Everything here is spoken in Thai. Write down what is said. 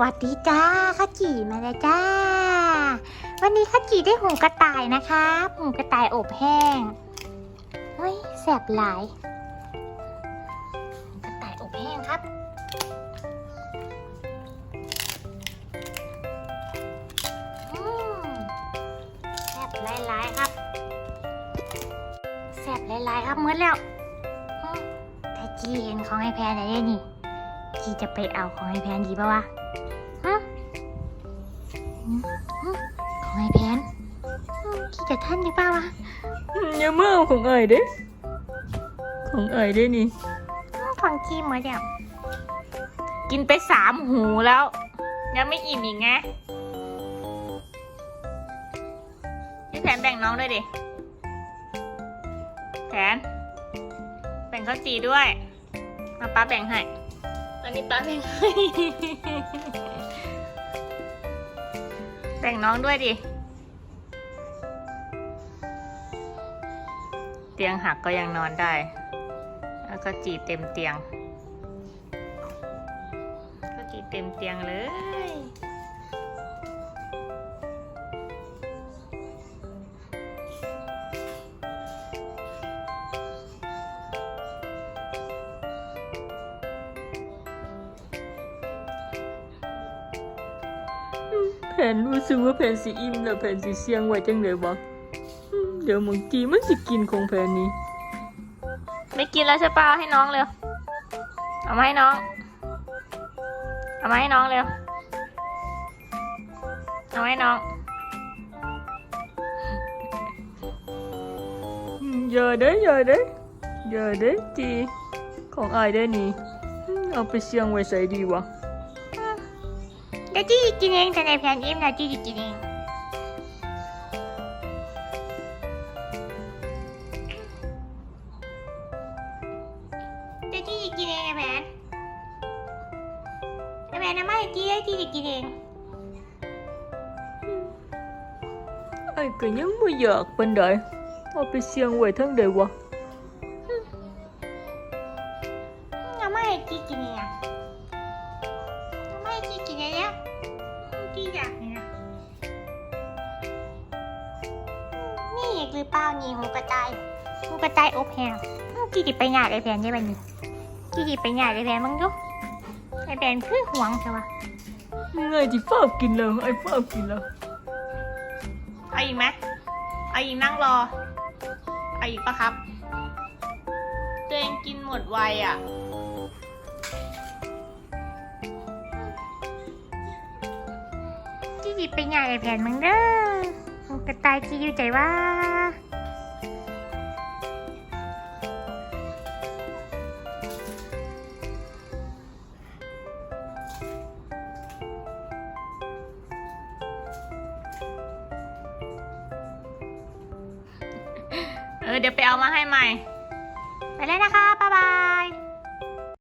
วัสดีจ้าข้าจีมาแล้วจ้า วันนี้ข้าจีได้หูกระต่ายนะคะหูกระต่ายอบแห้งเฮ้ยแสบหลายกระต่ายอบแห้งครับ อืมแสบหลายๆครับแสบหลายๆครับเหมือนแล้วแต่จีเห็นของไอแพรไหนได้นี่ จีจะไปเอาของไอแพนดีปะวะฮะอืมอืมของไอแพนอืมจีจะท่านดีปะวะอย่าเมื่อาของเอ๋ยเด้ของเอ๋ยเด้นี่อืมฟังจีเหมือนเดียวกินไปสามหูแล้ว ยังไม่อิ่มอีกไงพี่แผนแบ่งน้องด้วยดิ แผน แบ่งข้าวจีด้วยมาป้าแบ่งให้ต อันนี้ป้าแบ่งให้แบ่งน้องด้วยดิ เตียงหักก็ยังนอนได้ แล้วก็จีเต็มเตียง ก็จีเต็มเตียงเลย แผนรู้สึกว่าแผนสิอิ่มแล้วแผนสิเสียงไว้จังเลยวะอืมเดี๋ยวมึงจีมันสิกินของแผนนี้ ไม่กินแล้วใช่ปะให้น้องเร็วเอามาให้น้อง เอามาให้น้องเร็วเอามาให้น้องอืมอย่าเด้อย่าเด้อย่าเด้จีของอายเด้นี่อืมเอาไปเสียงไว้ใส่ดีวะ เดี๋ยวจี้กินเองแต่ในแผนอิ่มนะจี้กินเองเดี๋ยวจี้กินเองไอ้แผนไอ้แผนน แล้วจี้อยากเนี่ยนะนี่อีกหรือเปล่านี่หูกระต่ายหูกระต่ายอบแห้งอืมจี้ติไปหยาดไอ้แผนใช่ไหมนี่จี้ติไปหยาดไอ้แผนมึงดูไอ้แผนคือหวงใช่ปะไงที่ฟ้ากินแล้วไอ้ฟ้ากินแล้วเอาอีกไหมเอาอีกนั่งรอเอาอีกปะครับตัวเองกินหมดไวอะ จีจีเป็นใหญ่แผ่นมึงเด้อกระต่ายจีอยู่ใจว่าเออเดี๋ยวไปเอามาให้ใหม่ ไปเลยนะคะ บ๊ายบาย